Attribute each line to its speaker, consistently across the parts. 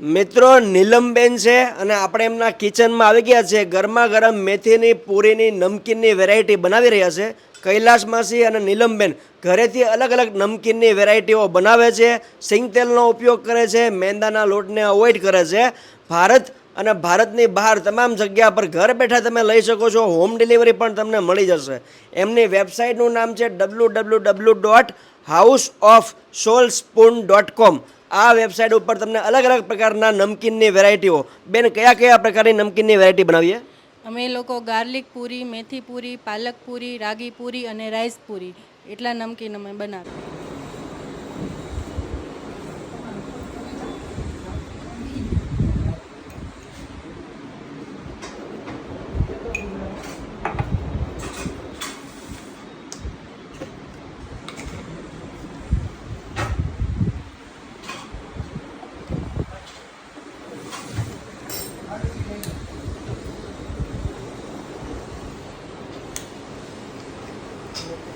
Speaker 1: મિત્રો, નીલમબેન છે અને આપણે એમના કિચનમાં આવી ગયા છે. ગરમા ગરમ મેથીની, પૂરીની, નમકીનની વેરાયટી બનાવી રહ્યા છે. કૈલાશ માસી અને નીલમબેન ઘરેથી અલગ અલગ નમકીનની વેરાયટીઓ બનાવે છે. સિંગ તેલનો ઉપયોગ કરે છે, મેંદાના લોટને અવોઇડ કરે છે. ભારત અને ભારતની બહાર તમામ જગ્યા પર ઘર બેઠા તમે લઈ શકો છો. હોમ ડિલિવરી પણ તમને મળી જશે. એમની વેબસાઇટનું નામ છે W W W dot house of soul spoon dot com આ વેબસાઇટ ઉપર તમને અલગ અલગ પ્રકારના નમકીનની વેરાયટીઓ. બેન, કયા કયા પ્રકારની નમકીનની વેરાયટી બનાવીએ?
Speaker 2: અમે લોકો ગાર્લિક પૂરી, મેથી પૂરી, પાલક પૂરી, રાગી પૂરી અને રાઈસ પૂરી. એટલા નમકીન અમે બનાવીએ. possible.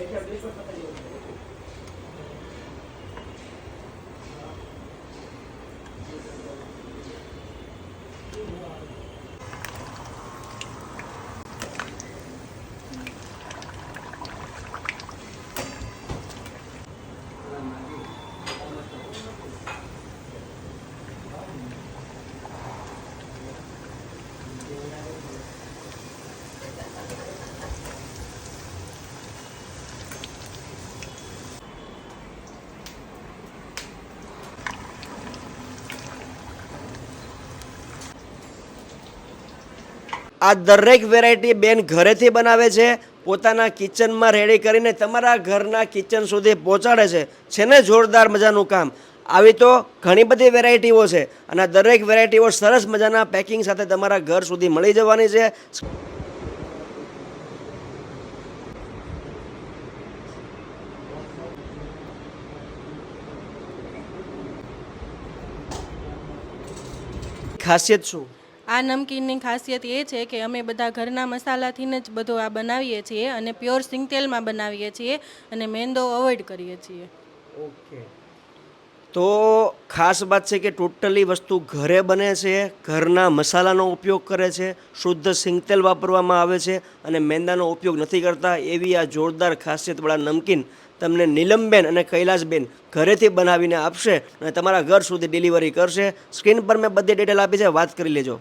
Speaker 2: Thank you. આ દરેક વેરાયટી બેન ઘરેથી બનાવે છે, પોતાના કિચનમાં રેડી કરીને તમારા ઘરના કિચન સુધી પહોંચાડે છે. છે ને જોરદાર મજાનું કામ. આવી તો ઘણી બધી વેરાયટીઓ છે અને દરેક વેરાયટીઓ સરસ મજાના પેકિંગ સાથે તમારા ઘર સુધી મળી જવાની છે. ખાસિયત શું? આ નમકીનની ખાસિયત એ છે કે અમે બધા ઘરના મસાલાથી જ બધો આ બનાવીએ છીએ અને પ્યોર સિંગ તેલમાં બનાવીએ છીએ અને મેંદો અવોઇડ કરીએ છીએ.
Speaker 1: ઓકે. તો ખાસ વાત છે કે ટોટલી વસ્તુ ઘરે બને છે, ઘરના મસાલાનો ઉપયોગ કરે છે, શુદ્ધ સિંગતેલ વાપરવામાં આવે છે અને મેંદાનો ઉપયોગ નથી કરતા એવી આ જોરદાર ખાસિયતવાળા નમકીન તમને નીલમબેન અને કૈલાસબેન ઘરેથી બનાવીને આપશે અને તમારા ઘર સુધી ડિલિવરી કરશે. સ્ક્રીન પર મેં બધી ડિટેલ આપી છે, વાત કરી લેજો.